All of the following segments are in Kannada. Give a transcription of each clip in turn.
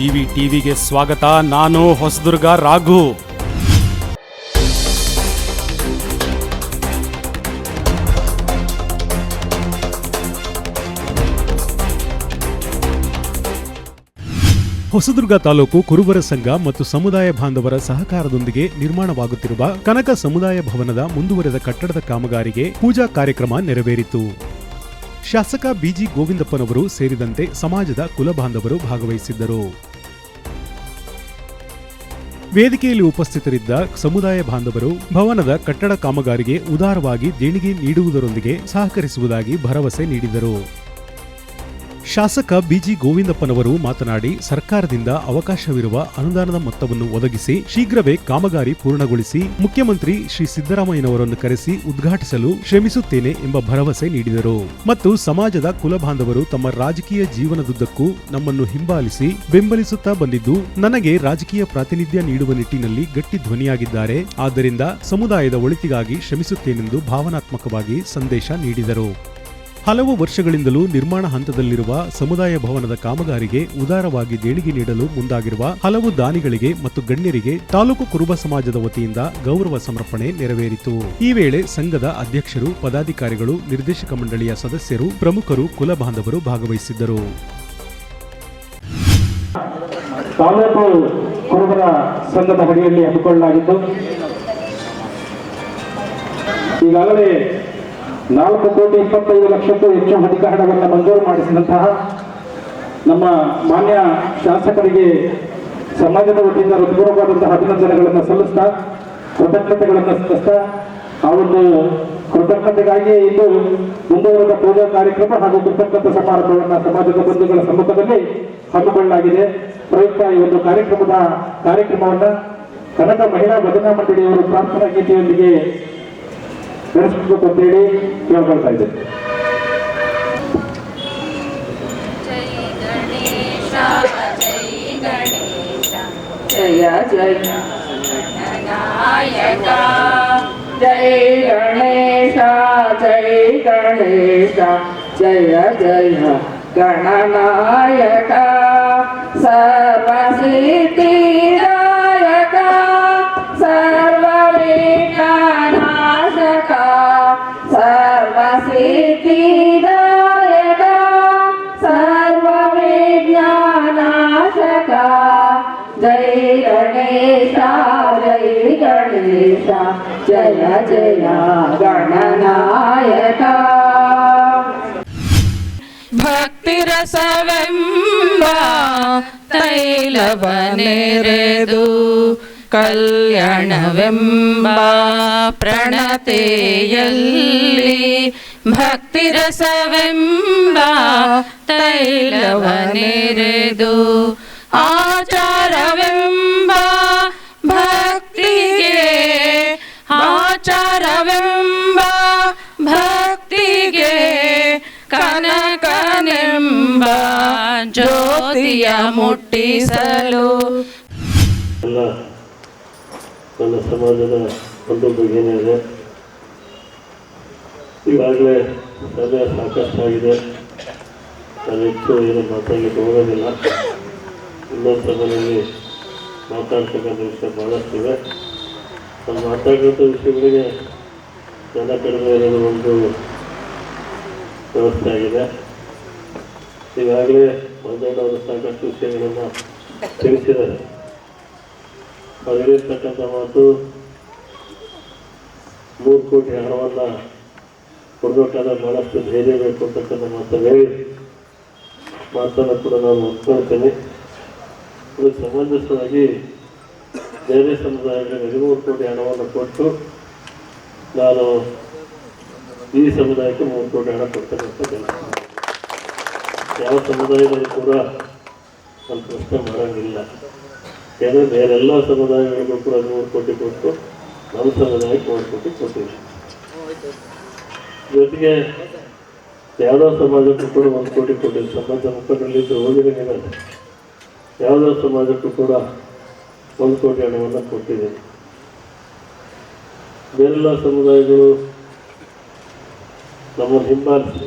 GV ಟಿವಿಗೆ ಸ್ವಾಗತ. ನಾನು ಹೊಸದುರ್ಗ ರಾಘು. ಹೊಸದುರ್ಗ ತಾಲೂಕು ಕುರುಬರ ಸಂಘ ಮತ್ತು ಸಮುದಾಯ ಬಾಂಧವರ ಸಹಕಾರದೊಂದಿಗೆ ನಿರ್ಮಾಣವಾಗುತ್ತಿರುವ ಕನಕ ಸಮುದಾಯ ಭವನದ ಮುಂದುವರೆದ ಕಟ್ಟಡದ ಕಾಮಗಾರಿಗೆ ಪೂಜಾ ಕಾರ್ಯಕ್ರಮ ನೆರವೇರಿತು. ಶಾಸಕ ಬಿಜಿ ಗೋವಿಂದಪ್ಪನವರು ಸೇರಿದಂತೆ ಸಮಾಜದ ಕುಲಬಾಂಧವರು ಭಾಗವಹಿಸಿದ್ದರು. ವೇದಿಕೆಯಲ್ಲಿ ಉಪಸ್ಥಿತರಿದ್ದ ಸಮುದಾಯ ಬಾಂಧವರು ಭವನದ ಕಟ್ಟಡ ಕಾಮಗಾರಿಗೆ ಉದಾರವಾಗಿ ದೇಣಿಗೆ ನೀಡುವುದರೊಂದಿಗೆ ಸಹಕರಿಸುವುದಾಗಿ ಭರವಸೆ ನೀಡಿದರು. ಶಾಸಕ ಬಿಜಿ ಗೋವಿಂದಪ್ಪನವರು ಮಾತನಾಡಿ, ಸರ್ಕಾರದಿಂದ ಅವಕಾಶವಿರುವ ಅನುದಾನದ ಮೊತ್ತವನ್ನು ಒದಗಿಸಿ ಶೀಘ್ರವೇ ಕಾಮಗಾರಿ ಪೂರ್ಣಗೊಳಿಸಿ ಮುಖ್ಯಮಂತ್ರಿ ಶ್ರೀ ಸಿದ್ದರಾಮಯ್ಯನವರನ್ನು ಕರೆಸಿ ಉದ್ಘಾಟಿಸಲು ಶ್ರಮಿಸುತ್ತೇನೆ ಎಂಬ ಭರವಸೆ ನೀಡಿದರು. ಮತ್ತು ಸಮಾಜದ ಕುಲಬಾಂಧವರು ತಮ್ಮ ರಾಜಕೀಯ ಜೀವನದುದ್ದಕ್ಕೂ ನಮ್ಮನ್ನು ಹಿಂಬಾಲಿಸಿ ಬೆಂಬಲಿಸುತ್ತಾ ಬಂದಿದ್ದು, ನನಗೆ ರಾಜಕೀಯ ಪ್ರಾತಿನಿಧ್ಯ ನೀಡುವ ನಿಟ್ಟಿನಲ್ಲಿ ಗಟ್ಟಿ ಧ್ವನಿಯಾಗಿದ್ದಾರೆ. ಆದ್ದರಿಂದ ಸಮುದಾಯದ ಒಳಿತಿಗಾಗಿ ಶ್ರಮಿಸುತ್ತೇನೆಂದು ಭಾವನಾತ್ಮಕವಾಗಿ ಸಂದೇಶ ನೀಡಿದರು. ಹಲವು ವರ್ಷಗಳಿಂದಲೂ ನಿರ್ಮಾಣ ಹಂತದಲ್ಲಿರುವ ಸಮುದಾಯ ಭವನದ ಕಾಮಗಾರಿಗೆ ಉದಾರವಾಗಿ ದೇಣಿಗೆ ನೀಡಲು ಮುಂದಾಗಿರುವ ಹಲವು ದಾನಿಗಳಿಗೆ ಮತ್ತು ಗಣ್ಯರಿಗೆ ತಾಲೂಕು ಕುರುಬ ಸಮಾಜದ ವತಿಯಿಂದ ಗೌರವ ಸಮರ್ಪಣೆ ನೆರವೇರಿತು. ಈ ವೇಳೆ ಸಂಘದ ಅಧ್ಯಕ್ಷರು, ಪದಾಧಿಕಾರಿಗಳು, ನಿರ್ದೇಶಕ ಮಂಡಳಿಯ ಸದಸ್ಯರು, ಪ್ರಮುಖರು, ಕುಲ ಬಾಂಧವರು ಭಾಗವಹಿಸಿದ್ದರು. ಈಗಾಗಲೇ ನಾಲ್ಕು ಕೋಟಿ ಇಪ್ಪತ್ತೈದು ಲಕ್ಷಕ್ಕೂ ಹೆಚ್ಚು ಅಧಿಕ ಹಣವನ್ನು ಮಂಜೂರು ಮಾಡಿಸಿದಂತಹ ನಮ್ಮ ಮಾನ್ಯ ಶಾಸಕರಿಗೆ ಸಮಾಜದ ವತಿಯಿಂದ ಹೃತ್ಪೂರ್ವಕವಾದಂತಹ ಅಭಿನಂದನೆಗಳನ್ನು ಸಲ್ಲಿಸ್ತಾ, ಕೃತಜ್ಞತೆಗಳನ್ನು ಸಲ್ಲಿಸ್ತಾ, ಆ ಒಂದು ಕೃತಜ್ಞತೆಗಾಗಿ ಇಂದು ಮುಂದುವರೆದ ಪೂಜಾ ಕಾರ್ಯಕ್ರಮ ಹಾಗೂ ಕೃತಜ್ಞತಾ ಸಮಾರಂಭವನ್ನು ಸಮಾಜದ ಬಂಧುಗಳ ಸಮ್ಮುಖದಲ್ಲಿ ಹಮ್ಮಿಕೊಳ್ಳಲಾಗಿದೆ. ಪ್ರಯುಕ್ತ ಈ ಒಂದು ಕಾರ್ಯಕ್ರಮದ ಕಾರ್ಯಕ್ರಮವನ್ನು ಕನ್ನಡ ಮಹಿಳಾ ಭಜನಾ ಮಂಡಳಿಯವರು ಪ್ರಾರ್ಥನಾ ಗೀತೆಯೊಂದಿಗೆ ನಡೆಸಬೇಕು ಅಂತೇಳಿ ಕೇಳ್ಕೊಳ್ತಾ ಇದ್ದೇನೆ ಜಯ ಜಯ ನಾಯಕ ಜಯ ಗಣೇಶ ಜಯ ಗಣೇಶ ಜಯ ಜಯ ಗಣನಾಯಕ ಸರ್ವಸಿದ್ಧಿದಾಯಕ ಭಕ್ತಿರಸವೆಂಬ ತೈಲವನೆರೆದು ಕಲ್ಯಾಣವೆಂಬ ಪ್ರಣತೆಯಲ್ಲಿ ಭಕ್ತಿರಸವೆಂಬ ತೈಲವನೆರೆದು ಜ್ಯೋತಿಯ ಮುಟ್ಟಿಸಲು. ನನ್ನ ಸಮಾಜದ ಒಂದು ಬಗೆಯೇ ಈಗಾಗಲೇ ಸಮಯ ಸಾಕಷ್ಟಾಗಿದೆ. ನಾನು ಹೆಚ್ಚು ಏನು ಮಾತಾಡಲಿಕ್ಕೆ ಹೋಗೋದಿಲ್ಲ. ಇನ್ನೊಂದು ಸಮಯದಲ್ಲಿ ಮಾತಾಡ್ತಕ್ಕಂಥ ವಿಷಯ ಭಾಳಷ್ಟಿವೆ ನಾನು ಮಾತಾಡಿದಂಥ ವಿಷಯಗಳಿಗೆ ಜನ ಕಡಿಮೆ ಇರೋದು ಒಂದು ವ್ಯವಸ್ಥೆ ಆಗಿದೆ. ಈಗಾಗಲೇ ಮಂಜಣ್ಣವರು ಸಾಕಷ್ಟು ವಿಷಯಗಳನ್ನು ತಿಳಿಸಿದ್ದಾರೆ ಅವ್ರು ಹೇಳಿರ್ತಕ್ಕಂಥ ಮಾತು ಮೂರು ಕೋಟಿ ಹಣವನ್ನು ಕೊಡಬೇಕಾದ್ರೆ ಭಾಳಷ್ಟು ಧೈರ್ಯ ಬೇಕು ಅಂತಕ್ಕಂಥ ಮಾತನ್ನು ಹೇಳಿ, ಮಾತನ್ನು ಕೂಡ ನಾನು ಒಪ್ಕೊಳ್ತೇನೆ. ಅದಕ್ಕೆ ಸಂಬಂಧಿಸಿದಾಗಿ ಬೇರೆ ಸಮುದಾಯಕ್ಕೆ ಹದಿಮೂರು ಕೋಟಿ ಹಣವನ್ನು ಕೊಟ್ಟು ನಾನು ಈ ಸಮುದಾಯಕ್ಕೆ ಮೂರು ಕೋಟಿ ಹಣ ಕೊಡ್ತಕ್ಕಂಥ ಕೆಲಸ ಯಾವ ಸಮುದಾಯದಲ್ಲಿ ಕೂಡ ಒಂದು ಪ್ರಶ್ನೆ ಮಾಡೋಂಗಿಲ್ಲ. ಯಾಕಂದರೆ ಬೇರೆಲ್ಲ ಸಮುದಾಯಗಳಿಗೂ ಕೂಡ ನೂರು ಕೋಟಿ ಕೊಟ್ಟು, ನಮ್ಮ ಸಮುದಾಯಕ್ಕೆ ನೂರು ಕೋಟಿ ಕೊಟ್ಟಿದೆ ಜೊತೆಗೆ ಯಾವುದೋ ಸಮಾಜಕ್ಕೂ ಕೂಡ ಒಂದು ಕೋಟಿ ಕೊಟ್ಟಿದೆ ಸಮಾಜ ಮುಖಂಡರಲ್ಲಿದ್ದು ಹೋಗಿರೋದಿಲ್ಲ ಯಾವುದೋ ಸಮಾಜಕ್ಕೂ ಕೂಡ ಒಂದು ಕೋಟಿ ಹಣವನ್ನು ಕೊಟ್ಟಿದೆ. ಬೇರೆಲ್ಲ ಸಮುದಾಯಗಳು ನಮ್ಮನ್ನು ಹಿಂಬಾಲಿಸಿ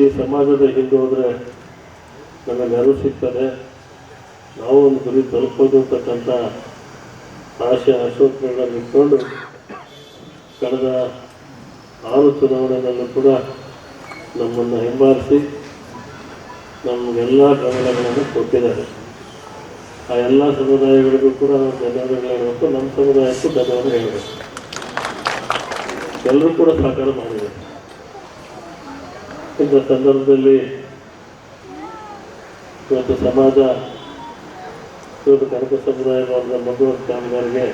ಈ ಸಮಾಜದ ಹಿಂದೆ ಹೋದರೆ ನೆರವು ಸಿಗ್ತದೆ ನಾವು ಒಂದು ಗುರಿ ತಲುಪೋದು ಅಂತಕ್ಕಂಥ ಆಶೆ ಆಶೋತ್ತರಗಳನ್ನು ಇಟ್ಕೊಂಡು ಕಳೆದ ಆರು ಚುನಾವಣೆಗಳಲ್ಲೂ ಕೂಡ ನಮ್ಮನ್ನು ಹಿಂಬಾಲಿಸಿ ನಮಗೆಲ್ಲ ಬೆಂಬಲಗಳನ್ನು ಕೊಟ್ಟಿದ್ದಾರೆ. ಆ ಎಲ್ಲ ಸಮುದಾಯಗಳಿಗೂ ಕೂಡ ನಾವು ಧನ್ಯವಾದಗಳು ಹೇಳಬೇಕು. ನಮ್ಮ ಸಮುದಾಯಕ್ಕೂ ಧನ್ಯವಾದ ಹೇಳಬೇಕು. ಎಲ್ಲರೂ ಕೂಡ ಸಹಕಾರ ಮಾಡಿದ್ದಾರೆ ಇಂಥ ಸಂದರ್ಭದಲ್ಲಿ ಇವತ್ತು ಸಮಾಜ, ಇವತ್ತು ಕನಕ ಸಮುದಾಯ ವರ್ಗದ ಮಂಗಳೂರು ಕಾಮಗಾರಿಗೆ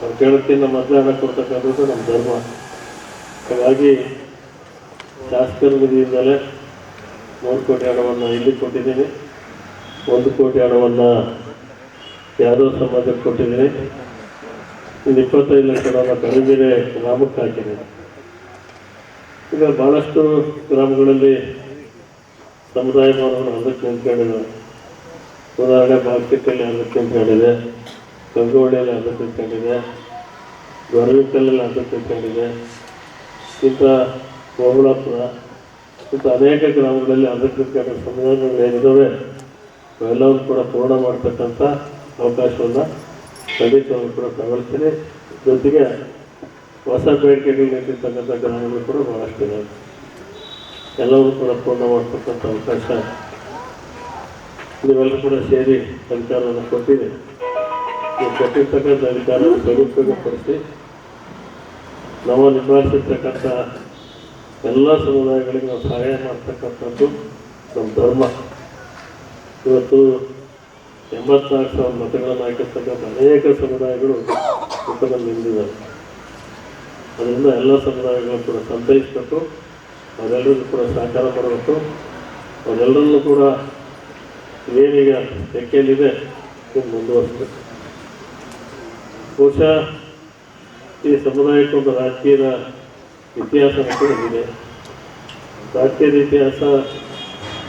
ಅವ್ರು ಕೇಳೋಕ್ಕಿಂತ ಮತದಾನ ಕೊಡ್ತಕ್ಕಂಥದ್ದು ನಮ್ಮ ಧರ್ಮ. ಹಾಗಾಗಿ ಶಾಸಕರ ನಿಧಿಯಿಂದಲೇ ಮೂರು ಕೋಟಿ ಹಣವನ್ನು ಇಲ್ಲಿ ಕೊಟ್ಟಿದ್ದೀನಿ. ಒಂದು ಕೋಟಿ ಹಣವನ್ನು ಯಾವುದೋ ಸಮಾಜಕ್ಕೆ ಕೊಟ್ಟಿದ್ದೀನಿ. ಇನ್ನು ಇಪ್ಪತ್ತೈದು ಲಕ್ಷ ಹಣವನ್ನು ಕಡಿಮೆ ಗ್ರಾಮಕ್ಕೆ ಹಾಕಿದ್ದೀನಿ. ಈಗ ಭಾಳಷ್ಟು ಗ್ರಾಮಗಳಲ್ಲಿ ಸಮುದಾಯ ಅದಕ್ಕೆ ನಿಂತ್ಕೊಂಡಿದ್ದಾರೆ ಉದಾಹರಣೆ ಬಾಲ್ಕಿಟ್ಟಲ್ಲಿ ಅದಕ್ಕೆ ನಿಂತ್ಕೊಂಡಿದೆ. ಗಂಗೋಳಿಯಲ್ಲಿ ಅದಕ್ಕೆ ನಿಂತ್ಕೊಂಡಿದೆ. ಅದಕ್ಕೆ ನಿಂತ್ಕೊಂಡಿದೆ. ಇಂಥ ಓಬಳಾಪುರ ಇಂಥ ಅನೇಕ ಗ್ರಾಮಗಳಲ್ಲಿ ಅದಕ್ಕೆ ನಿಂತ್ಕೊಂಡ ಸಮುದಾಯಗಳು ಏನಿದ್ದಾವೆ ಅವೆಲ್ಲವೂ ಕೂಡ ಪೂರ್ಣ ಮಾಡ್ತಕ್ಕಂಥ ಅವಕಾಶವನ್ನು ಖಂಡಿತವಾಗಿ ಕೂಡ ತಗೊಳ್ತೀನಿ ಜೊತೆಗೆ ಹೊಸ ಬೇಡಿಕೆಗಳು ನಿಂತಿರ್ತಕ್ಕಂಥ ಗ್ರಾಮಗಳು ಕೂಡ ಭಾಳಷ್ಟಿದೆ ಎಲ್ಲವೂ ಕೂಡ ಪೂರ್ಣ ಮಾಡ್ತಕ್ಕಂಥ ಅವಕಾಶ ನೀವೆಲ್ಲರೂ ಕೂಡ ಸೇರಿ ಅಧಿಕಾರವನ್ನು ಕೊಟ್ಟಿದೆ. ನೀವು ಕೊಟ್ಟಿರ್ತಕ್ಕಂಥ ಅಧಿಕಾರ ಸದುಪಯೋಗಪಡಿಸಿ ನಾವು ನಿಭಾಯಿಸಿರ್ತಕ್ಕಂಥ ಎಲ್ಲ ಸಮುದಾಯಗಳಿಗೆ ನಾವು ಸಹಾಯ ಮಾಡ್ತಕ್ಕಂಥದ್ದು ನಮ್ಮ ಧರ್ಮ. ಇವತ್ತು ಎಂಬತ್ನಾಲ್ಕು ಸಾವಿರ ಮತಗಳನ್ನು ಹಾಕಿರ್ತಕ್ಕಂಥ ಅನೇಕ ಸಮುದಾಯಗಳು ಮುಖದಲ್ಲಿ ನಿಂತಿದ್ದಾರೆ. ಅದರಿಂದ ಎಲ್ಲ ಸಮುದಾಯಗಳು ಕೂಡ ಸಂತೈಸಬೇಕು. ಅವರೆಲ್ಲರಿಗೂ ಕೂಡ ಸಹಕಾರ ಮಾಡಬೇಕು. ಅವರೆಲ್ಲರಲ್ಲೂ ಕೂಡ ಏನೀಗ ಇದನ್ನು ಮುಂದುವರಿಸಬೇಕು. ಬಹುಶಃ ಈ ಸಮುದಾಯಕ್ಕೊಂದು ರಾಜಕೀಯದ ಇತಿಹಾಸ ಕೂಡ ಇದೆ. ರಾಜಕೀಯದ ಇತಿಹಾಸ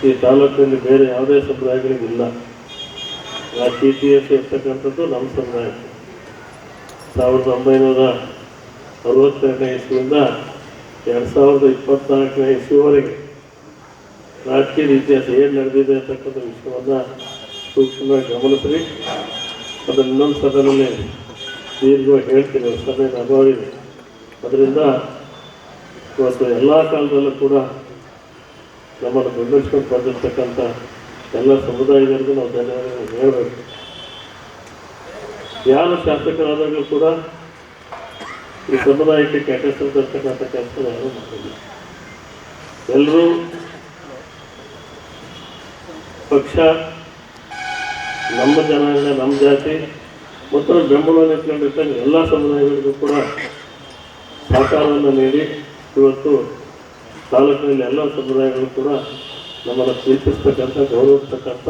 ಈ ತಾಲೂಕಿನಲ್ಲಿ ಬೇರೆ ಯಾವುದೇ ಸಮುದಾಯಗಳಿಗಿಲ್ಲ ರಾಜಕೀಯ ಇತಿಹಾಸ ಇರ್ತಕ್ಕಂಥದ್ದು ನಮ್ಮ ಸಮುದಾಯ ಸಾವಿರದ ಒಂಬೈನೂರ ಅರವತ್ತೆರಡನೇ ಇಸ್ವಿಯಿಂದ ಎರಡು ಸಾವಿರದ ಇಪ್ಪತ್ನಾಲ್ಕನೇ ಇಸ್ವಿವರೆಗೆ ರಾಜಕೀಯದ ಇತಿಹಾಸ ಏನು ನಡೆದಿದೆ ಅಂತಕ್ಕಂಥ ವಿಷಯವನ್ನು ಸೂಕ್ಷ್ಮವಾಗಿ ಗಮನಿಸ್ರಿ. ಅದನ್ನು ಇನ್ನೊಂದು ಸದನಲ್ಲಿ ದೀರ್ಘವಾಗಿ ಹೇಳ್ತೀನಿ ಸದನ ಅನುಭವ ಇದೆ ಅದರಿಂದ ಇವತ್ತು ಎಲ್ಲ ಕಾಲದಲ್ಲೂ ಕೂಡ ನಮ್ಮನ್ನು ಬೆಂಬಲಿಸ್ಕೊಂಡು ಬಂದಿರ್ತಕ್ಕಂಥ ಎಲ್ಲ ಸಮುದಾಯಗಳಿಗೂ ನಾವು ಧನ್ಯವಾದಗಳನ್ನು ಹೇಳಬೇಕು. ಯಾರು ಶಾಸಕರಾದಾಗಲೂ ಕೂಡ ಈ ಸಮುದಾಯಕ್ಕೆ ಕೆಟ್ಟ ಹೆಸರು ತರ್ತಕ್ಕಂಥ ಕೆಲಸ ಯಾರೂ ಮಾಡಿಲ್ಲ ಎಲ್ಲರೂ ಪಕ್ಷ, ನಮ್ಮ ಜನಾಂಗ, ನಮ್ಮ ಜಾತಿ ಮತ್ತು ಬೆಂಬಲ ನಿಂತ್ಕೊಂಡಿರ್ತಾನೆ ಎಲ್ಲ ಸಮುದಾಯಗಳಿಗೂ ಕೂಡ ಸಹಕಾರವನ್ನು ನೀಡಿ, ಇವತ್ತು ತಾಲೂಕಿನಲ್ಲಿ ಎಲ್ಲ ಸಮುದಾಯಗಳು ಕೂಡ ನಮ್ಮನ್ನು ಪ್ರೀತಿಸ್ತಕ್ಕಂಥ, ಗೌರವಿಸ್ತಕ್ಕಂಥ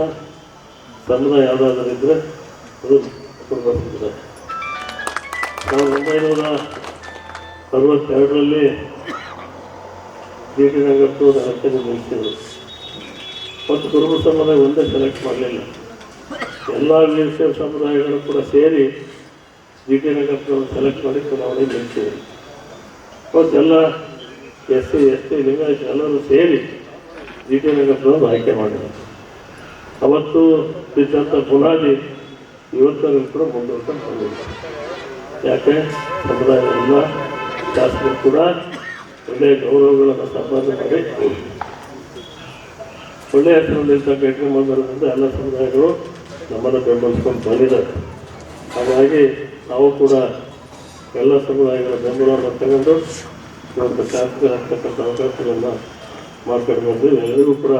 ಸಮುದಾಯ ಯಾವುದಾದ್ರೂ ಇದ್ದರೆ ಅದು ಸಮುದಾಯ ಸಾವಿರದ ಒಂಬೈನೂರ ಅರವತ್ತೆರಡರಲ್ಲಿ ಡಿ ಟಿ ರಂಗಪ್ಪನವರು ಎಲೆಕ್ಷನ್ ನಿಲ್ಲಿಸಿದರು. ಮತ್ತು ಕುರುಬ ಸಮುದಾಯ ಒಂದೇ ಸೆಲೆಕ್ಟ್ ಮಾಡಲಿಲ್ಲ. ಎಲ್ಲ ವೀರಶೈವ ಸಮುದಾಯಗಳು ಕೂಡ ಸೇರಿ ಜಿ ಟಿ ರಂಗಪ್ಪನವರು ಸೆಲೆಕ್ಟ್ ಮಾಡಿ ಚುನಾವಣೆ ನಿಲ್ಲಿಸಿದರು ಮತ್ತು ಎಲ್ಲ S C S T Lingayat ಎಲ್ಲರೂ ಸೇರಿ ಜಿ ಟಿ ರಂಗಪ್ಪನವರು ಆಯ್ಕೆ ಮಾಡಿದರು. ಅವತ್ತು ಬಿದ್ದಂಥ ಬುನಾದಿ ಇವತ್ತರೂ ಕೂಡ ಮುಂದುವರ್ಕೊಂಡು ಬಂದಿದೆ. ಯಾಕೆ? ಸಮುದಾಯ ಎಲ್ಲ ಶಾಸಕರು ಕೂಡ. ಒಳ್ಳೆಯ ಗೌರವಗಳನ್ನು ಸಂಪಾದನೆ ಮಾಡಿ. ಒಳ್ಳೆಯ ಹೆಸರಿನಿಂದ ಭೇಟಿ ಬಂದಿರೋದ್ರಿಂದ ಎಲ್ಲ ಸಮುದಾಯಗಳು ನಮ್ಮನ್ನು ಬೆಂಬಲಿಸ್ಕೊಂಡು ಬಂದಿದ್ದಾರೆ. ಹಾಗಾಗಿ ನಾವು ಕೂಡ ಎಲ್ಲ ಸಮುದಾಯಗಳ ಬೆಂಬಲವನ್ನು ತಗೊಂಡು ಇವತ್ತು ಶಾಸಕರಾಗ್ತಕ್ಕಂಥ ಅವಕಾಶಗಳನ್ನು ಮಾಡ್ಕೊಂಡು ಬಂದು ಎಲ್ಲರೂ ಕೂಡ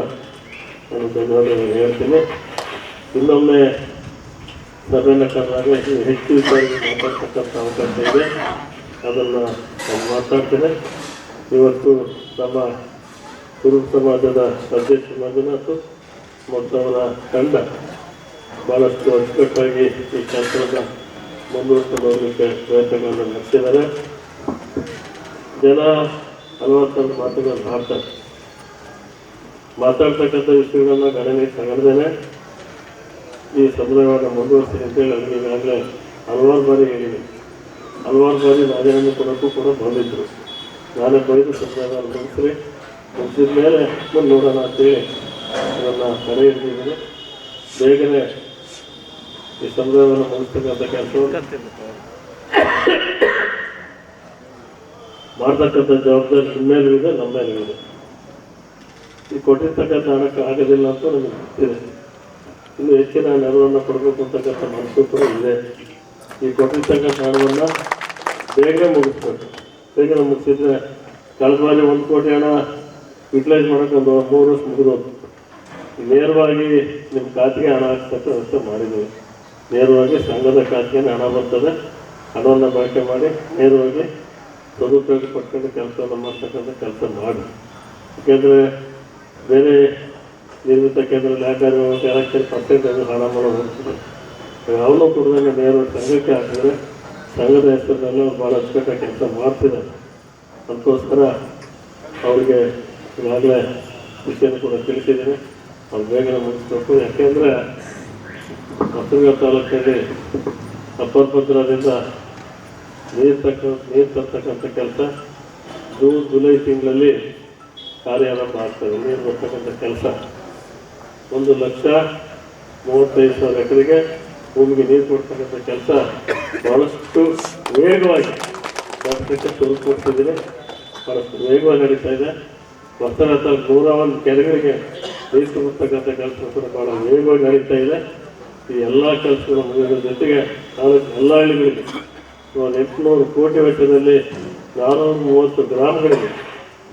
ನಾನು ಧನ್ಯವಾದಗಳನ್ನು ಹೇಳ್ತೀನಿ. ಇನ್ನೊಮ್ಮೆ ಸಭೆಯನ್ನು ಕರ್ನಾಟಕ ಹೆಚ್ಚು ವಿಚಾರವಾಗಿ ಮಾತಾಡ್ತಕ್ಕಂಥ ಅವಕಾಶ ಇದೆ. ಅದನ್ನು ನಾನು ಮಾತಾಡ್ತೇನೆ. ಇವತ್ತು ನಮ್ಮ ಕುರು ಸಮಾಜದ ಅಧ್ಯಕ್ಷ ಮಂಜುನಾಥ್ ಮತ್ತು ಅವರ ತಂಡ ಭಾಳಷ್ಟು ಅಚ್ಚುಕಟ್ಟಾಗಿ ಈ ಕೆಲಸವನ್ನು ಮುಂದುವರ್ಸ್ಕೊಂಡು ಹೋಗಲಿಕ್ಕೆ ಪ್ರಯತ್ನಗಳನ್ನು ನಡೆಸಿದ್ದಾರೆ. ಜನ ಹಲವಾರು ಮಾತುಗಳನ್ನು ಮಾಡ್ತಾರೆ ಮಾತಾಡ್ತಕ್ಕಂಥ ವಿಷಯಗಳನ್ನು ಗಣನೆಗೆ ತಗೊಳ್ದೇನೆ ಈ ಸಮುದಾಯವನ್ನು ಮುಂದುವರಿಸಿ ಅಂತೇಳಿ ನನಗೆ ಈಗಾಗಲೇ ಹಲವಾರು ಬಾರಿ ಹೇಳಿದೆ. ಹಲವಾರು ಬಾರಿ ರಾಜೀನಾಮೆ ಕೊಡೋಕ್ಕೂ ಕೂಡ ಬಂದಿದ್ದರು ನಾನೇ ಬೈದು ಸಮುದಾಯ ಮುಗಿಸ್ರಿ ಮುಗಿಸಿದ ಮೇಲೆ ಮುಂದೆ ನೋಡೋಣ ಅಂತೇಳಿ ನನ್ನ ಕರೆ ಹಿಡಿದಿದ್ದೀನಿ ಬೇಗನೆ ಈ ಸಮುದಾಯವನ್ನು ಮುಗಿಸ್ತಕ್ಕಂಥ ಕೆಲಸವನ್ನು ಮಾಡ್ತಕ್ಕಂಥ ಜವಾಬ್ದಾರಿ ನಿಮ್ಮ ಮೇಲೂ ಇದೆ, ನಮ್ಮ ಮೇಲೂ ಇದೆ. ಈ ಕೊಟ್ಟಿರ್ತಕ್ಕಂಥ ಹಣಕ್ಕೆ ಆಗೋದಿಲ್ಲ ಅಂತ ನಮಗೆ ಗೊತ್ತಿದೆ. ಇನ್ನು ಹೆಚ್ಚಿನ ನೆರವನ್ನು ಕೊಡಬೇಕು ಅಂತಕ್ಕಂಥ ಮನಸ್ಸು ಕೂಡ ಇದೆ. ಈ ಕೊಟ್ಟಿರ್ತಕ್ಕಂಥ ಹಣವನ್ನು ಬೇಗನೆ ಮುಗಿಸ್ಬೇಕು. ಬೇಗ ಮುಗಿಸಿದ್ರೆ ಕಳೆದ ಬಾರಿ ಒಂದು ಕೋಟಿ ಹಣ ಯುಟಿಲೈಸ್ ಮಾಡೋಕೆ ಒಂದು ಮೂರು ವರ್ಷ ಮುಗಿದೋದು ನೇರವಾಗಿ ನಿಮ್ಮ ಖಾತೆಗೆ ಹಣ ಹಾಕ್ತಕ್ಕ ವ್ಯವಸ್ಥೆ ಮಾಡಿದ್ದೀವಿ ನೇರವಾಗಿ ಸಂಘದ ಖಾತೆಗೆ ಹಣ ಬರ್ತದೆ. ಹಣವನ್ನು ಬಳಕೆ ಮಾಡಿ ನೇರವಾಗಿ ಸದುಪಯೋಗ ಪಡ್ಕೊಂಡು ಕೆಲಸವನ್ನು ಮಾಡ್ತಕ್ಕಂಥ ಕೆಲಸ ಮಾಡಿ. ಯಾಕೆಂದರೆ ಬೇರೆ ನಿರ್ಮಿತ ಕೇಂದ್ರದಲ್ಲಿ ಯಾಕಂದ್ರೆ ಪರ್ಸೆಂಟ್ ಅದು ಹಣ ಮಾಡೋ ಹೋಗ್ತದೆ ಅವನು ಕೊಡಿದಾಗ ನೇರ ಸಂಘಕ್ಕೆ ಹಾಕಿದ್ರೆ ಸಂಘದ ಹೆಸರಿನಲ್ಲಿ ಭಾಳ ಅಚ್ಚುಕಟ್ಟಾಗಿ ಕೆಲಸ ಮಾಡ್ತಿದ್ದಾರೆ ಅದಕ್ಕೋಸ್ಕರ ಅವ್ರಿಗೆ ಈಗಾಗಲೇ ವಿಷಯನೂ ಕೂಡ ತಿಳಿಸಿದ್ದೀನಿ. ಅವ್ರು ಬೇಗನೆ ಮುಗಿಸ್ಬೇಕು. ಯಾಕೆಂದರೆ ಹೊಸಗ ತಾಲೂಕಲ್ಲಿ ಅಪರ್ಭದ್ರದಿಂದ ನೀರು ತಕ್ಕ, ನೀರು ತರ್ತಕ್ಕಂಥ ಕೆಲಸ ಜೂನ್, ಜುಲೈ ತಿಂಗಳಲ್ಲಿ ಕಾರ್ಯಾರಂಭ ಆಗ್ತದೆ. ನೀರು ಬರ್ತಕ್ಕಂಥ ಕೆಲಸ. ಒಂದು ಲಕ್ಷ ಮೂವತ್ತೈದು ಸಾವಿರ ಎಕರೆಗೆ ಭೂಮಿಗೆ ನೀರು ಕೊಡ್ತಕ್ಕಂಥ ಕೆಲಸ ಭಾಳಷ್ಟು ವೇಗವಾಗಿ ಬರ್ತಕ್ಕೆ ಶುರು ಕೊಡ್ತಿದ್ದೀನಿ ಭಾಳಷ್ಟು ವೇಗವಾಗಿ ನಡೀತಾ ಇದೆ. ಬರ್ತಾ ನೂರ ಒಂದು ಕೆರೆಗಳಿಗೆ ನೀರು ಕೊಡ್ತಕ್ಕಂಥ ಕೆಲಸ ಕೂಡ ಭಾಳ ವೇಗವಾಗಿ ನಡೀತಾ ಇದೆ. ಈ ಎಲ್ಲ ಕೆಲಸಗಳು ಮುಗಿದ ಜೊತೆಗೆ ತಾಲೂಕು ಎಲ್ಲ ಹಳ್ಳಿಗಳಿಗೆ ಒಂದು ಎಂಟುನೂರು ಕೋಟಿ ವೆಚ್ಚದಲ್ಲಿ ನಾನ್ನೂರ ಮೂವತ್ತು ಗ್ರಾಮಗಳಿಗೆ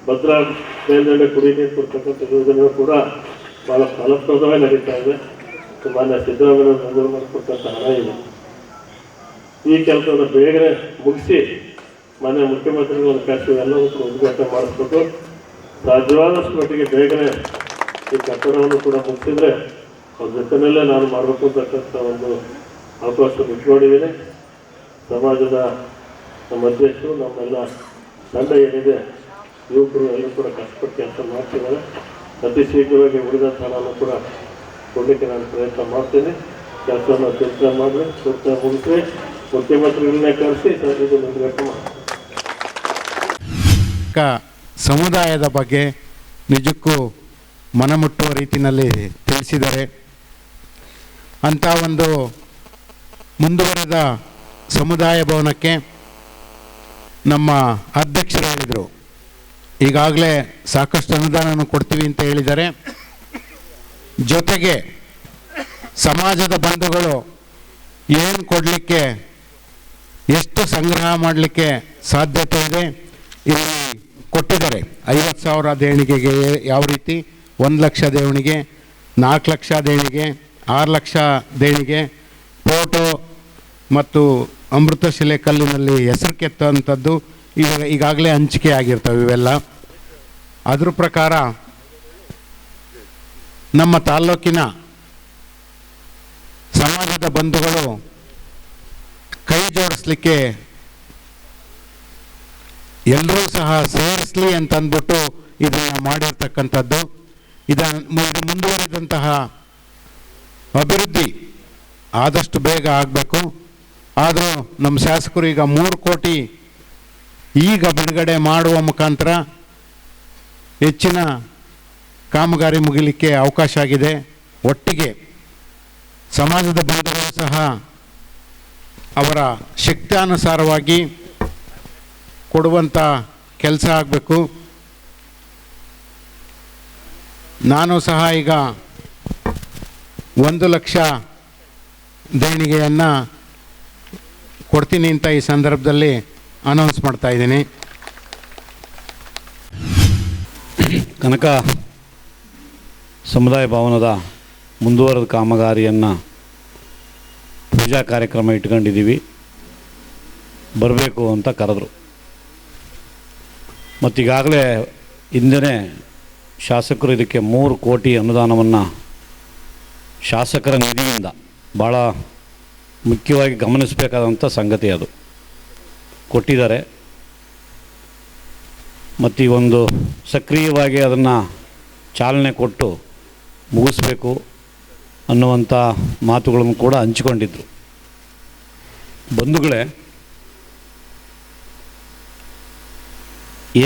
ಭದ್ರಾ ಮೇಲ್ದಂಡೆ ಕುಡಿ ನೀರು ಕೊಡ್ತಕ್ಕಂಥ ಯೋಜನೆಗಳು ಕೂಡ ಭಾಳ ಫಲಪ್ರದವಾಗಿ ನಡೀತಾ ಇದೆ. ತುಂಬಾ ಸಿದ್ದರಾಮಯ್ಯ ಮಂಜೂರು ಹಣ ಇದೆ. ಈ ಕೆಲಸವನ್ನು ಬೇಗನೆ ಮುಗಿಸಿ ಮನೆ ಮುಖ್ಯಮಂತ್ರಿಗಳ ಕರೆಸಿ ಎಲ್ಲವೂ ಕೂಡ ಉದ್ಘಾಟನೆ ಮಾಡಿಸ್ಬಿಟ್ಟು ಸಾಧ್ಯವಾದಷ್ಟು ಮಟ್ಟಿಗೆ ಬೇಗನೆ ಈ ಕಟ್ಟಡವನ್ನು ಕೂಡ ಮುಗಿಸಿದ್ರೆ ಅವ್ರ ಜೊತೆಯಲ್ಲೇ ನಾನು ಮಾಡಬೇಕು ಅಂತಕ್ಕಂಥ ಒಂದು ಅವಕಾಶ ಬಿಟ್ಕೊಂಡಿದ್ದೀನಿ ಸಮಾಜದ ನಮ್ಮ ಅಧ್ಯಕ್ಷರು, ನಮ್ಮೆಲ್ಲ ತಂಡ ಏನಿದೆ, ಯುವಕರು ಎಲ್ಲರೂ ಕೂಡ ಕಷ್ಟಪಟ್ಟು ಕೆಲಸ ಮಾಡ್ತಿದ್ದಾರೆ. ಅತಿ ಶೀಘ್ರವಾಗಿ ಹಣವನ್ನು ಕೂಡ ಕೊಡಲಿಕ್ಕೆ ನಾನು ಪ್ರಯತ್ನ ಮಾಡ್ತೀನಿ. ಕೆಲಸವನ್ನು ಚರ್ಚೆ ಮಾಡಿ ಚರ್ಚೆ ಮುಗಿಸಿ ಮುಖ್ಯಮಂತ್ರಿಗಳನ್ನೇ ಕರೆಸಿ ಇದು ಮಾಡಿ ಸಮುದಾಯದ ಬಗ್ಗೆ ನಿಜಕ್ಕೂ ಮನಮುಟ್ಟುವ ರೀತಿಯಲ್ಲಿ ತಿಳಿಸಿದ್ದಾರೆ ಅಂಥ ಒಂದು ಮುಂದುವರೆದ ಸಮುದಾಯ ಭವನಕ್ಕೆ ನಮ್ಮ ಅಧ್ಯಕ್ಷರು ಈಗಾಗಲೇ ಸಾಕಷ್ಟು ಅನುದಾನವನ್ನು ಕೊಡ್ತೀವಿ ಅಂತ ಹೇಳಿದ್ದಾರೆ. ಜೊತೆಗೆ ಸಮಾಜದ ಬಂಧುಗಳು ಏನು ಕೊಡಲಿಕ್ಕೆ, ಎಷ್ಟು ಸಂಗ್ರಹ ಮಾಡಲಿಕ್ಕೆ ಸಾಧ್ಯತೆ ಇದೆ, ಇಲ್ಲಿ ಕೊಟ್ಟಿದ್ದಾರೆ. ಐವತ್ತು ಸಾವಿರ ದೇಣಿಗೆಗೆ ಯಾವ ರೀತಿ, ಒಂದು ಲಕ್ಷ ದೇವಣಿಗೆ, ನಾಲ್ಕು ಲಕ್ಷ ದೇಣಿಗೆ, ಆರು ಲಕ್ಷ ದೇಣಿಗೆ ಫೋಟೋ ಮತ್ತು ಅಮೃತಶಿಲೆ ಕಲ್ಲಿನಲ್ಲಿ ಹೆಸರು ಕೆತ್ತಂಥದ್ದು ಈಗ ಈಗಾಗಲೇ ಹಂಚಿಕೆ ಆಗಿರ್ತವೆ ಇವೆಲ್ಲ. ಅದ್ರ ಪ್ರಕಾರ ನಮ್ಮ ತಾಲ್ಲೂಕಿನ ಸಮಾಜದ ಬಂಧುಗಳು ಕೈ ಜೋಡಿಸ್ಲಿಕ್ಕೆ ಎಲ್ಲರೂ ಸಹ ಸೇರಿಸಲಿ ಅಂತ ಅಂದ್ಬಿಟ್ಟು ಇದನ್ನು ಮಾಡಿರ್ತಕ್ಕಂಥದ್ದು. ಇದನ್ನು ಇದು ಮುಂದುವರೆದಂತಹ ಅಭಿವೃದ್ಧಿ ಆದಷ್ಟು ಬೇಗ ಆಗಬೇಕು. ಆದರೂ ನಮ್ಮ ಶಾಸಕರು ಈಗ ಮೂರು ಕೋಟಿ ಈಗ ಬಿಡುಗಡೆ ಮಾಡುವ ಮುಖಾಂತರ ಹೆಚ್ಚಿನ ಕಾಮಗಾರಿ ಮುಗಿಲಿಕ್ಕೆ ಅವಕಾಶ ಆಗಿದೆ. ಒಟ್ಟಿಗೆ ಸಮಾಜದ ಬಂಧುಗಳು ಸಹ ಅವರ ಶಕ್ತಿಯಾನುಸಾರವಾಗಿ ಕೊಡುವಂಥ ಕೆಲಸ ಆಗಬೇಕು. ನಾನು ಸಹ ಈಗ ಒಂದು ಲಕ್ಷ ದೇಣಿಗೆಯನ್ನು ಕೊಡ್ತೀನಿ ಅಂತ ಈ ಸಂದರ್ಭದಲ್ಲಿ ಅನೌನ್ಸ್ ಮಾಡ್ತಾ ಕನಕ ಸಮುದಾಯ ಭವನದ ಮುಂದುವರೆದ ಕಾಮಗಾರಿಯನ್ನು ಪೂಜಾ ಕಾರ್ಯಕ್ರಮ ಇಟ್ಕೊಂಡಿದ್ದೀವಿ. ಬರಬೇಕು ಅಂತ ಕರೆದ್ರು. ಮತ್ತೀಗಾಗಲೇ ಹಿಂದೆ ಶಾಸಕರು ಇದಕ್ಕೆ ಮೂರು ಕೋಟಿ ಅನುದಾನವನ್ನು ಶಾಸಕರ ನಿಧಿಯಿಂದ ಭಾಳ ಮುಖ್ಯವಾಗಿ ಗಮನಿಸಬೇಕಾದಂಥ ಸಂಗತಿ ಅದು. ಕೊಟ್ಟಿದ್ದಾರೆ. ಮತ್ತು ಈ ಒಂದು ಸಕ್ರಿಯವಾಗಿ ಅದನ್ನು ಚಾಲನೆ ಕೊಟ್ಟು ಮುಗಿಸ್ಬೇಕು ಅನ್ನುವಂಥ ಮಾತುಗಳನ್ನು ಕೂಡ ಹಂಚಿಕೊಂಡಿದ್ದರು ಬಂಧುಗಳೇ,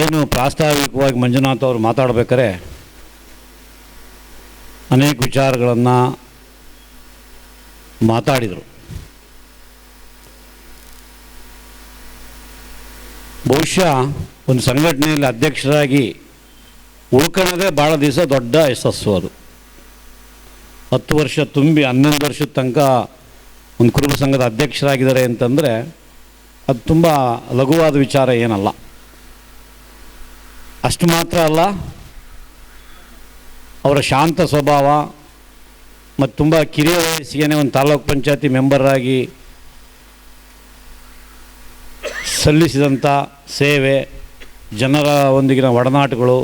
ಏನು ಪ್ರಾಸ್ತಾವಿಕವಾಗಿ ಮಂಜುನಾಥ್ ಅವರು ಮಾತಾಡಬೇಕಾರೆ ಅನೇಕ ವಿಚಾರಗಳನ್ನು ಮಾತಾಡಿದರು. ಬಹುಶಃ ಒಂದು ಸಂಘಟನೆಯಲ್ಲಿ ಅಧ್ಯಕ್ಷರಾಗಿ ಉಳ್ಕೊಳ್ಳೋದೇ ಭಾಳ ದಿವಸ ದೊಡ್ಡ ಯಶಸ್ಸು ಅದು. ಹತ್ತು ವರ್ಷ ತುಂಬಿ, ಹನ್ನೊಂದು ವರ್ಷದ ತನಕ ಒಂದು ಕುರುಬ ಸಂಘದ ಅಧ್ಯಕ್ಷರಾಗಿದ್ದಾರೆ ಅಂತಂದರೆ ಅದು ತುಂಬ ಲಘುವಾದ ವಿಚಾರ ಏನಲ್ಲ. ಅಷ್ಟು ಮಾತ್ರ ಅಲ್ಲ, ಅವರ ಶಾಂತ ಸ್ವಭಾವ ಮತ್ತು ತುಂಬ ಕಿರಿಯ ವಯಸ್ಸಿಗೆ ಒಂದು ತಾಲೂಕ್ ಪಂಚಾಯತಿ ಮೆಂಬರಾಗಿ ಸಲ್ಲಿಸಿದಂಥ ಸೇವೆ, ಜನರ ಒಂದಿಗಿನ ಒಡನಾಟಗಳು,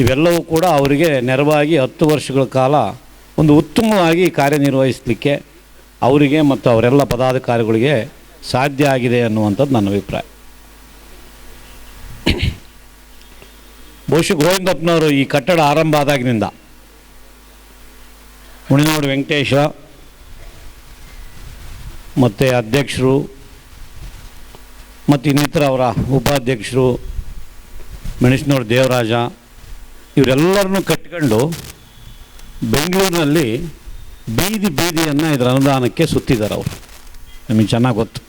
ಇವೆಲ್ಲವೂ ಕೂಡ ಅವರಿಗೆ ನೆರವಾಗಿ ಹತ್ತು ವರ್ಷಗಳ ಕಾಲ ಒಂದು ಉತ್ತಮವಾಗಿ ಕಾರ್ಯನಿರ್ವಹಿಸಲಿಕ್ಕೆ ಅವರಿಗೆ ಮತ್ತು ಅವರೆಲ್ಲ ಪದಾಧಿಕಾರಿಗಳಿಗೆ ಸಾಧ್ಯ ಆಗಿದೆ ಅನ್ನುವಂಥದ್ದು ನನ್ನ ಅಭಿಪ್ರಾಯ. ಬಹುಶಃ ಗೋವಿಂದಪ್ಪನವರು ಈ ಕಟ್ಟಡ ಆರಂಭ ಆದಾಗಿನಿಂದ ಮುಣಿನೋಡು ವೆಂಕಟೇಶ ಮತ್ತು ಅಧ್ಯಕ್ಷರು ಮತ್ತು ಇನ್ನಿತರ ಅವರ ಉಪಾಧ್ಯಕ್ಷರು ಮೆಣಸಿನವ್ರು ದೇವರಾಜ, ಇವರೆಲ್ಲರನ್ನೂ ಕಟ್ಕೊಂಡು ಬೆಂಗಳೂರಿನಲ್ಲಿ ಬೀದಿ ಬೀದಿಯನ್ನು ಇದರ ಅನುದಾನಕ್ಕೆ ಸುತ್ತಿದ್ದಾರೆ ಅವರು. ನಮಗೆ ಚೆನ್ನಾಗಿ ಗೊತ್ತು.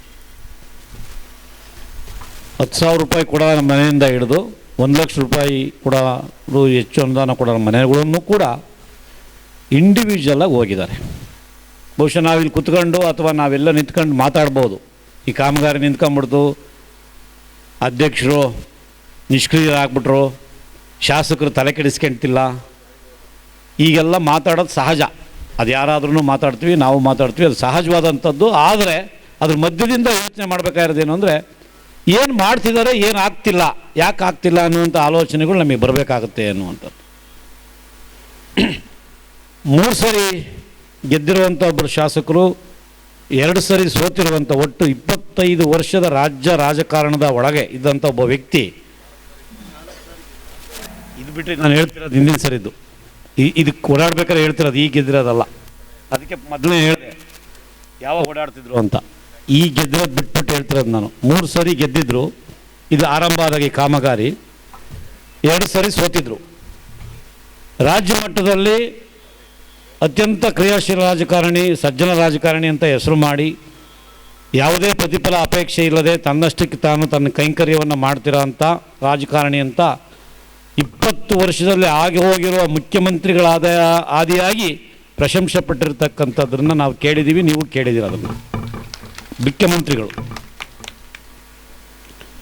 ಹತ್ತು ಸಾವಿರ ರೂಪಾಯಿ ಕೂಡ ನಮ್ಮ ಮನೆಯಿಂದ ಹಿಡಿದು ಒಂದು ಲಕ್ಷ ರೂಪಾಯಿ ಕೂಡ ಹೆಚ್ಚು ಅನುದಾನ ಕೊಡೋ ಮನೆಗಳನ್ನು ಕೂಡ ಇಂಡಿವಿಜುವಲಾಗಿ ಹೋಗಿದ್ದಾರೆ. ಬಹುಶಃ ನಾವಿಲ್ಲಿ ಕುತ್ಕೊಂಡು ಅಥವಾ ನಾವೆಲ್ಲ ನಿಂತ್ಕೊಂಡು ಮಾತಾಡ್ಬೋದು. ಈ ಕಾಮಗಾರಿ ನಿಂತ್ಕೊಂಡ್ಬಿಡ್ತು ಅಧ್ಯಕ್ಷರು ನಿಷ್ಕ್ರಿಯರಾಗ್ಬಿಟ್ರು, ಶಾಸಕರು ತಲೆ ಕೆಡಿಸ್ಕೊಂತಿಲ್ಲ. ಈಗೆಲ್ಲ ಮಾತಾಡೋದು ಸಹಜ. ಅದು ಯಾರಾದ್ರೂ ಮಾತಾಡ್ತೀವಿ, ನಾವು ಮಾತಾಡ್ತೀವಿ, ಅದು ಸಹಜವಾದಂಥದ್ದು. ಆದರೆ ಅದ್ರ ಮಧ್ಯದಿಂದ ಯೋಚನೆ ಮಾಡಬೇಕಾಗಿರೋದೇನು ಅಂದರೆ, ಏನು ಮಾಡ್ತಿದ್ದಾರೆ, ಏನು ಆಗ್ತಿಲ್ಲ, ಯಾಕೆ ಆಗ್ತಿಲ್ಲ ಅನ್ನುವಂಥ ಆಲೋಚನೆಗಳು ನಮಗೆ ಬರಬೇಕಾಗುತ್ತೆ ಅನ್ನುವಂಥದ್ದು. ಮೂರು ಸರಿ ಗೆದ್ದಿರುವಂಥ ಒಬ್ಬರು ಶಾಸಕರು ಎರಡು ಸರಿ ಸೋತಿರುವಂಥ ಒಟ್ಟು ಇಪ್ಪತ್ತೈದು ವರ್ಷದ ರಾಜ್ಯ ರಾಜಕಾರಣದ ಒಳಗೆ ಇದ್ದಂಥ ಒಬ್ಬ ವ್ಯಕ್ತಿ. ಇದು ಬಿಟ್ಟರೆ ನಾನು ಹೇಳ್ತಿರೋದು ಹಿಂದಿನ ಸರಿದ್ದು ಇದಕ್ಕೆ ಓಡಾಡ್ಬೇಕಾದ್ರೆ ಹೇಳ್ತಿರೋದು, ಈ ಗೆದ್ದಿರೋದಲ್ಲ. ಅದಕ್ಕೆ ಮೊದಲೇ ಹೇಳಿದೆ ಯಾವಾಗ ಓಡಾಡ್ತಿದ್ರು ಅಂತ. ಈ ಗೆದ್ದಿರೋದು ಬಿಟ್ಬಿಟ್ಟು ಹೇಳ್ತಿರೋದು ನಾನು. ಮೂರು ಸರಿ ಗೆದ್ದಿದ್ರು, ಇದು ಆರಂಭ ಆದಾಗ ಈ ಕಾಮಗಾರಿ. ಎರಡು ಸರಿ ಸೋತಿದ್ರು. ರಾಜ್ಯ ಮಟ್ಟದಲ್ಲಿ ಅತ್ಯಂತ ಕ್ರಿಯಾಶೀಲ ರಾಜಕಾರಣಿ, ಸಜ್ಜನ ರಾಜಕಾರಣಿ ಅಂತ ಹೆಸರು ಮಾಡಿ ಯಾವುದೇ ಪ್ರತಿಫಲ ಅಪೇಕ್ಷೆ ಇಲ್ಲದೆ ತನ್ನಷ್ಟಕ್ಕೆ ತಾನು ತನ್ನ ಕೈಂಕರ್ಯವನ್ನು ಮಾಡ್ತಿರೋ ಅಂಥ ರಾಜಕಾರಣಿ ಅಂತ ಇಪ್ಪತ್ತು ವರ್ಷದಲ್ಲಿ ಆಗಿ ಹೋಗಿರುವ ಮುಖ್ಯಮಂತ್ರಿಗಳಾದ ಆದಿಯಾಗಿ ಪ್ರಶಂಸೆ ಪಟ್ಟಿರ್ತಕ್ಕಂಥದ್ದನ್ನು ನಾವು ಕೇಳಿದ್ದೀವಿ, ನೀವು ಕೇಳಿದ್ದೀರ ಅದನ್ನು. ಮುಖ್ಯಮಂತ್ರಿಗಳು.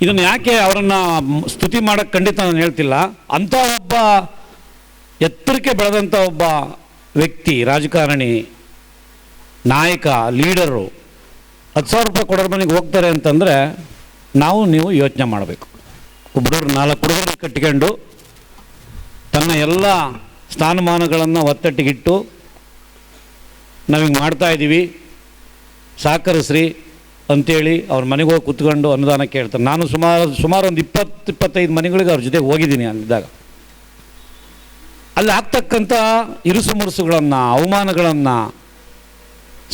ಇದನ್ನು ಯಾಕೆ ಅವರನ್ನು ಸ್ತುತಿ ಮಾಡೋಕ್ಕೆ ಖಂಡಿತ ನಾನು ಹೇಳ್ತಿಲ್ಲ. ಅಂಥ ಒಬ್ಬ ಎತ್ತರಕ್ಕೆ ಬೆಳೆದಂಥ ಒಬ್ಬ ವ್ಯಕ್ತಿ, ರಾಜಕಾರಣಿ, ನಾಯಕ, ಲೀಡರು, ಹತ್ತು ಸಾವಿರ ರೂಪಾಯಿ ಕೊಡೋರ ಮನೆಗೆ ಹೋಗ್ತಾರೆ ಅಂತಂದರೆ ನಾವು ನೀವು ಯೋಚನೆ ಮಾಡಬೇಕು. ಒಬ್ಬರು ನಾಲ್ಕು ಹುಡುಗರನ್ನ ಕಟ್ಕೊಂಡು ತನ್ನ ಎಲ್ಲ ಸ್ಥಾನಮಾನಗಳನ್ನು ಒತ್ತಟ್ಟಿಗಿಟ್ಟು ನಾವಿಂಗೆ ಮಾಡ್ತಾ ಇದ್ದೀವಿ ಸಹಕರಿಸ್ರಿ ಅಂತೇಳಿ ಅವ್ರ ಮನೆಗೆ ಹೋಗಿ ಕುತ್ಕೊಂಡು ಅನುದಾನ ಕೇಳ್ತಾರೆ. ನಾನು ಸುಮಾರು ಸುಮಾರು ಒಂದು ಇಪ್ಪತ್ತು, ಇಪ್ಪತ್ತೈದು ಮನೆಗಳಿಗೆ ಅವ್ರ ಜೊತೆ ಹೋಗಿದ್ದೀನಿ ಅಲ್ಲಿದ್ದಾಗ ಅಲ್ಲಿ ಆಗ್ತಕ್ಕಂಥ ಇರುಸು ಮುರುಸುಗಳನ್ನು, ಅವಮಾನಗಳನ್ನು,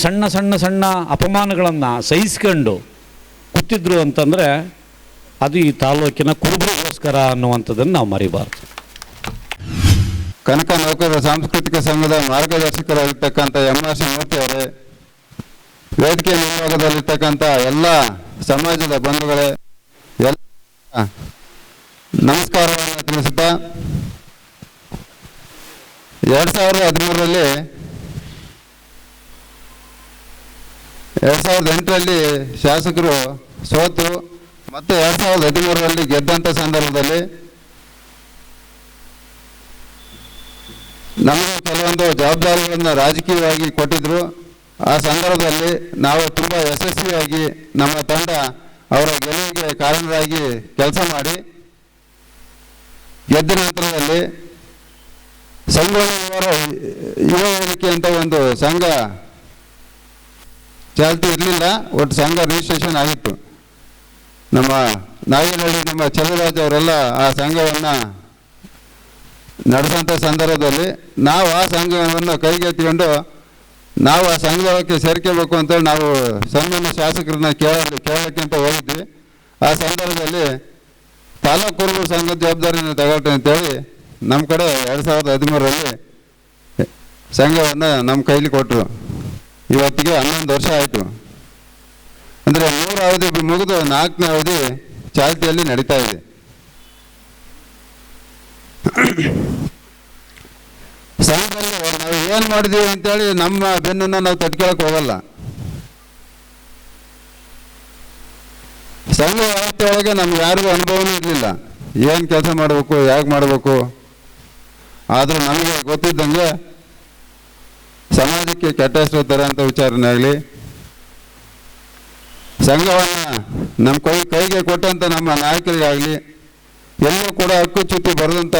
ಸಣ್ಣ ಸಣ್ಣ ಸಣ್ಣ ಅಪಮಾನಗಳನ್ನು ಸಹಿಸ್ಕೊಂಡು ಕೂತಿದ್ರು ಅಂತಂದರೆ ಅದು ಈ ತಾಲೂಕಿನ ಕುರುಬರಿಗೋಸ್ಕರ ಅನ್ನುವಂಥದ್ದನ್ನು ನಾವು ಮರಿಬಾರ್ದು. ಕನಕ ನೌಕರರ ಸಾಂಸ್ಕೃತಿಕ ಸಂಘದ ಮಾರ್ಗದರ್ಶಕರಾಗಿರ್ತಕ್ಕಂಥ ಎಂ ಆರ್ ಸಿ ಮೂರ್ತಿ ಅವರೇ ವೇದಿಕೆ ಮುಂಭಾಗದಲ್ಲಿರ್ತಕ್ಕಂಥ ಎಲ್ಲ ಸಮಾಜದ ಬಂಧುಗಳೇ, ಎಲ್ಲ ನಮಸ್ಕಾರವನ್ನು ತಿಳಿಸುತ್ತಾ ಎರಡು ಸಾವಿರದ ಹದಿಮೂರರಲ್ಲಿ ಎರಡು ಸಾವಿರದ ಎಂಟರಲ್ಲಿ ಶಾಸಕರು ಸೋತು ಮತ್ತೆ ಎರಡು ಸಾವಿರದ ಹದಿಮೂರರಲ್ಲಿ ಗೆದ್ದಂಥ ಸಂದರ್ಭದಲ್ಲಿ ನಮಗೆ ಕೆಲವೊಂದು ಜವಾಬ್ದಾರಿಗಳನ್ನು ರಾಜಕೀಯವಾಗಿ ಕೊಟ್ಟಿದ್ರು. ಆ ಸಂದರ್ಭದಲ್ಲಿ ನಾವು ತುಂಬ ಯಶಸ್ವಿಯಾಗಿ ನಮ್ಮ ತಂಡ ಅವರ ಗೆಲುವಿಗೆ ಕಾರಣರಾಗಿ ಕೆಲಸ ಮಾಡಿ ಗೆದ್ದ ನಂತರದಲ್ಲಿ ಸಂಗೊಳ್ಳಿ ಯುವ ವೇದಿಕೆ ಅಂತ ಒಂದು ಸಂಘ ಚಾಲ್ತಿ ಇರಲಿಲ್ಲ ಒಟ್ಟು ಸಂಘ ರಿಜಿಸ್ಟ್ರೇಷನ್ ಆಗಿತ್ತು. ನಮ್ಮ ನಾಗೇನಹಳ್ಳಿ ನಮ್ಮ ಚಲರಾಜ್ ಅವರೆಲ್ಲ ಆ ಸಂಘವನ್ನು ನಡೆಸೋಂಥ ಸಂದರ್ಭದಲ್ಲಿ ನಾವು ಆ ಸಂಘವನ್ನು ಕೈಗೆತ್ತಿಕೊಂಡು ನಾವು ಆ ಸಂಘಕ್ಕೆ ಸೇರ್ಕೋಬೇಕು ಅಂತೇಳಿ ನಾವು ಸಂಘನ ಶಾಸಕರನ್ನ ಕೇಳ ಕೇಳೋಕ್ಕೆ ಅಂತ ಹೋಗಿದ್ವಿ. ಆ ಸಂದರ್ಭದಲ್ಲಿ ತಾಲೂಕು ಕುರುಬರ ಸಂಘದ ಜವಾಬ್ದಾರಿಯನ್ನು ತಗೊಳ್ತೇವೆ ಅಂತೇಳಿ ನಮ್ಮ ಕಡೆ ಎರಡು ಸಾವಿರದ ಹದಿಮೂರರಲ್ಲಿ ಸಂಘವನ್ನು ನಮ್ಮ ಕೈಲಿ ಕೊಟ್ಟರು ಇವತ್ತಿಗೆ ಹನ್ನೊಂದು ವರ್ಷ ಆಯಿತು. ಅಂದರೆ ಮೂರು ಅವಧಿ ಮುಗಿದು ನಾಲ್ಕನೇ ಅವಧಿ ಚಾಲ್ತಿಯಲ್ಲಿ ನಡೀತಾ ಇದೆ. ಸಂಘದಲ್ಲಿ ನಾವು ಏನು ಮಾಡಿದೀವಿ ಅಂತೇಳಿ ನಮ್ಮ ಬೆನ್ನನ್ನು ನಾವು ತಟ್ಕೊಳಕ್ಕೆ ಹೋಗಲ್ಲ. ಸಂಘ ವ್ಯವಸ್ಥೆ ಒಳಗೆ ನಮ್ಗೆ ಯಾರಿಗೂ ಅನುಭವನೂ ಇರಲಿಲ್ಲ. ಏನು ಕೆಲಸ ಮಾಡಬೇಕು, ಯಾಕೆ ಮಾಡಬೇಕು? ಆದರೂ ನಮಗೆ ಗೊತ್ತಿದ್ದಂಗೆ ಸಮಾಜಕ್ಕೆ ಕೆಟ್ಟ ಹೆಸರು ತರೋಂಥ ಆಗಲಿ. ಸಂಘವನ್ನು ನಮ್ಮ ಕೈ, ಕೈಗೆ ಕೊಟ್ಟಂಥ ನಮ್ಮ ನಾಯಕರಿಗಾಗಲಿ ಎಲ್ಲರೂ ಕೂಡ ಹಕ್ಕುಚ್ಯುತಿ ಬರೆದಂಥ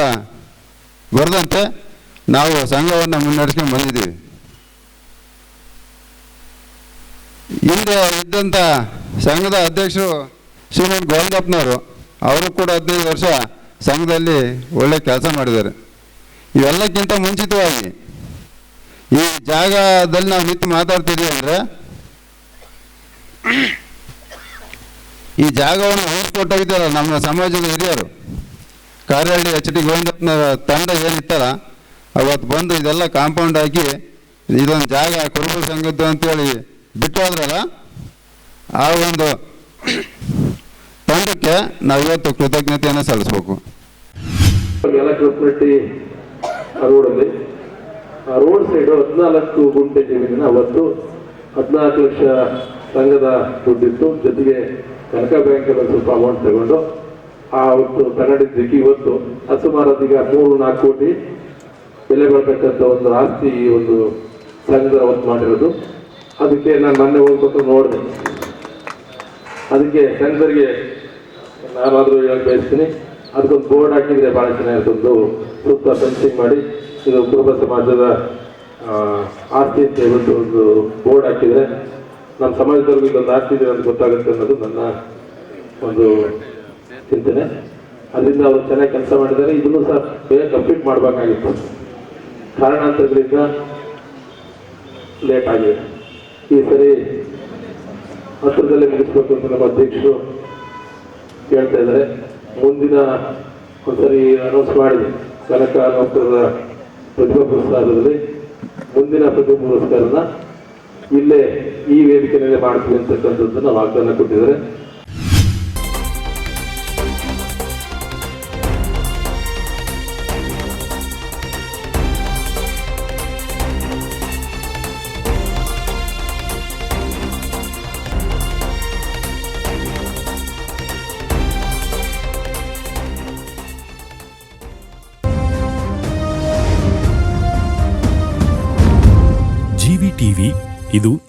ಬರೆದಂತೆ ನಾವು ಸಂಘವನ್ನು ಮುನ್ನಡೆಸ್ಕೊಂಡು ಬಂದಿದ್ದೀವಿ. ಹಿಂದೆ ಇದ್ದಂಥ ಸಂಘದ ಅಧ್ಯಕ್ಷರು ಶ್ರೀಮಂತ ಗೋವಿಂದಪ್ಪನವರು, ಅವರು ಕೂಡ ಹದಿನೈದು ವರ್ಷ ಸಂಘದಲ್ಲಿ ಒಳ್ಳೆ ಕೆಲಸ ಮಾಡಿದ್ದಾರೆ. ಇವೆಲ್ಲಕ್ಕಿಂತ ಮುಂಚಿತವಾಗಿ ಈ ಜಾಗದಲ್ಲಿ ನಾವು ನಿಂತು ಮಾತಾಡ್ತಿದ್ದೀವಿ ಅಂದರೆ, ಈ ಜಾಗವನ್ನು ಉಳಿಸ್ಕೊಟ್ಟಾಗಿದ್ದಾರ ನಮ್ಮ ಸಮಾಜದ ಹಿರಿಯರು. ಕಾರ್ಯಾಳಿ ಎಚ್ ಡಿ ಗೋವಿಂದಪ್ಪನ ತಂಡ ಏನಿತ್ತಲ್ಲ, ಅವತ್ತು ಬಂದು ಇದೆಲ್ಲ ಕಾಂಪೌಂಡ್ ಹಾಕಿ ಇದೊಂದು ಜಾಗ ಕುರುಬ ಸಂಘದ್ದು ಅಂತೇಳಿ ಬಿಟ್ಟು ಹೋದ್ರಲ್ಲ, ಆ ಒಂದು ತಂಡಕ್ಕೆ ನಾವು ಇವತ್ತು ಕೃತಜ್ಞತೆಯನ್ನು ಸಲ್ಲಿಸ್ಬೇಕು. ಯಲಕೃಷ್ಣಟ್ಟಿ ರೋಡಲ್ಲಿ ಆ ರೋಡ್ ಸೈಡ್ ಹದಿನಾಲ್ಕು ಗುಂಟೆ ಜಮೀನಿನ ಅವತ್ತು ಹದಿನಾಲ್ಕು ಲಕ್ಷ ಸಂಘದ ದುಡ್ಡಿತ್ತು. ಜೊತೆಗೆ ಕನಕ ಬ್ಯಾಂಕಲ್ಲಿ ಸ್ವಲ್ಪ ಅಮೌಂಟ್ ತಗೊಂಡು ಆ ಅವತ್ತು ತಗೊಂಡಿದ್ದಕ್ಕೆ ಇವತ್ತು ಅದೀಗ ಮೂರು ನಾಲ್ಕು ಕೋಟಿ ಬೆಲೆ ಬರ್ತಕ್ಕಂಥ ಒಂದು ಆಸ್ತಿ ಈ ಒಂದು ಸಂಘದ ಅವತ್ತು ಮಾಡಿರೋದು. ಅದಕ್ಕೆ ನಾನು ಮೊನ್ನೆ ಹೋಗ್ಬೇಕು ನೋಡಿದೆ. ಅದಕ್ಕೆ ಸಂಘರಿಗೆ ನಾನಾದರೂ ಹೇಳಿ ಬಯಸ್ತೀನಿ. ಅದಕ್ಕೊಂದು ಬೋರ್ಡ್ ಹಾಕಿದರೆ ಭಾಳ ಚೆನ್ನಾಗಿರುತ್ತೆ ಸುತ್ತ ಫೆನ್ಸಿಂಗ್ ಮಾಡಿ ಇದು ಕುರುಬ ಸಮಾಜದ ಆಸ್ತಿ ಅಂತ ಹೇಳ್ಬಿಟ್ಟು ಒಂದು ಬೋರ್ಡ್ ಹಾಕಿದ್ರೆ ನಮ್ಮ ಸಮಾಜದವ್ರಿಗೆ ಇದೊಂದು ಆಸ್ತಿ ಇದೆ ಅಂತ ಗೊತ್ತಾಗುತ್ತೆ ಅನ್ನೋದು ನನ್ನ ಒಂದು ಚಿಂತನೆ. ಅದರಿಂದ ಅವರು ಚೆನ್ನಾಗಿ ಕೆಲಸ ಮಾಡಿದ್ದಾರೆ. ಇದನ್ನು ಸಹ ಬೇಗ ಕಂಪ್ಲೀಟ್ ಮಾಡಬೇಕಾಗಿತ್ತು. ಕಾರಣಾಂತರಗಳಿಂದ ಲೇಟ್ ಆಗಿದೆ. ಈ ಸರಿ ಹತ್ತಿರದಲ್ಲೇ ಮುಗಿಸ್ಬೇಕು ಅಂತ ನಮ್ಮ ಅಧ್ಯಕ್ಷರು ಹೇಳ್ತಾ ಇದ್ದಾರೆ. ಮುಂದಿನ ಒಂದ್ಸರಿ ಅನೌನ್ಸ್ ಮಾಡಿದೆ. ಕನಕ ಡಾಕ್ಟರ್ ಪ್ರತಿಭಾ ಪುರಸ್ಕಾರದಲ್ಲಿ ಮುಂದಿನ ಪ್ರತಿಭಾ ಪುರಸ್ಕಾರನ ಇಲ್ಲೇ ಈ ಮೇಲೆ ಮಾಡ್ತೀವಿ ಅಂತಕ್ಕಂಥದ್ದನ್ನ ವಾಗ್ದಾನ ಕೊಟ್ಟಿದ್ದಾರೆ.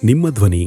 ನಿಮ್ಮ ಧ್ವನಿ